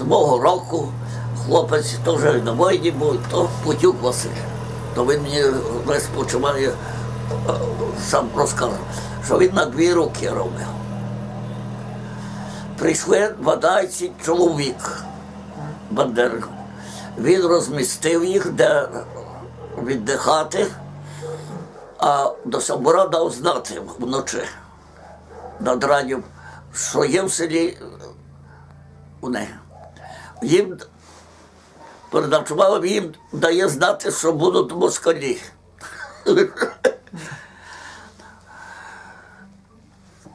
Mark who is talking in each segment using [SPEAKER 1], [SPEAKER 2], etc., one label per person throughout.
[SPEAKER 1] з мого року хлопець теж на війні був, то Путюк Василь. То він мені весь почуває, е, сам розказав, що він на дві руки робив. Прийшли 12 чоловік Бандери. Він розмістив їх, де віддихати, а до собора дав знати вночі над радіом, що є в селі у неї. Їм передачували, їм дає знати, що будуть москалі.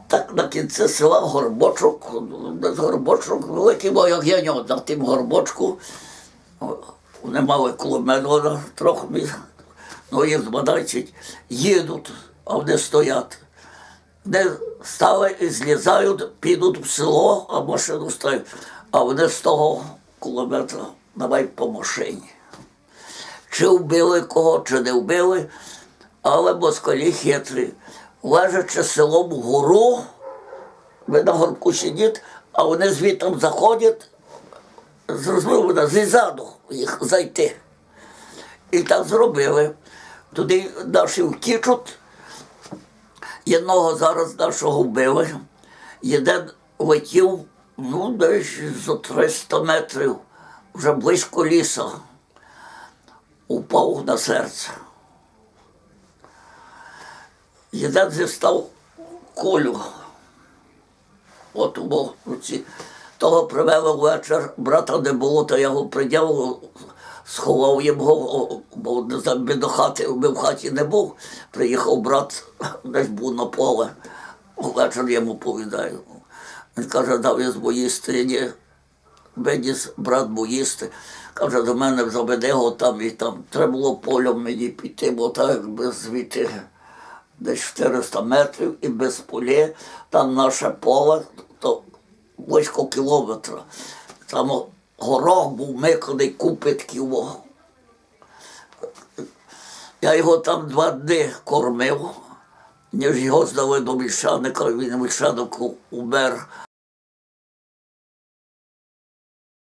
[SPEAKER 1] Так на кінці села Горбочок, десь Горбочок, великий бо як на тим Горбочку. Вони мали коло трохи мі- ну їх 12 їдуть, а вони стоять. Вони стали і злізають, підуть в село, а машину ставлять, а вони з того кілометра давай по машині. Чи вбили кого, чи не вбили, але москалі хитрі. Лежачи селом вгору, ви на горбку сидіть, а вони звідти заходять, зрозуміло, ззаду їх зайти. І так зробили. Туди наші втічуть, Єдного зараз нашого вбили. Один летів, ну, десь за 300 метрів, вже близько ліса. Упав на серце. Єдин зістав кулю. От у руці. Того привели ввечір, брата не було, то я його придяв, сховав його, бо до хати, би в хаті не був. Приїхав брат, десь був на поле. Ввечері йому повідаю. Він каже, дав я боїсти. Я ні, Бедіс, брат боїсти. Каже, до мене заведе його там і там. Треба було полем мені піти, бо так якби звідти десь 400 метрів і без полі, там наше поле, то близько кілометра. Там горох був миконий купитків. Я його там два дні кормив, ніж його здали до мішаника, він мішанок умер.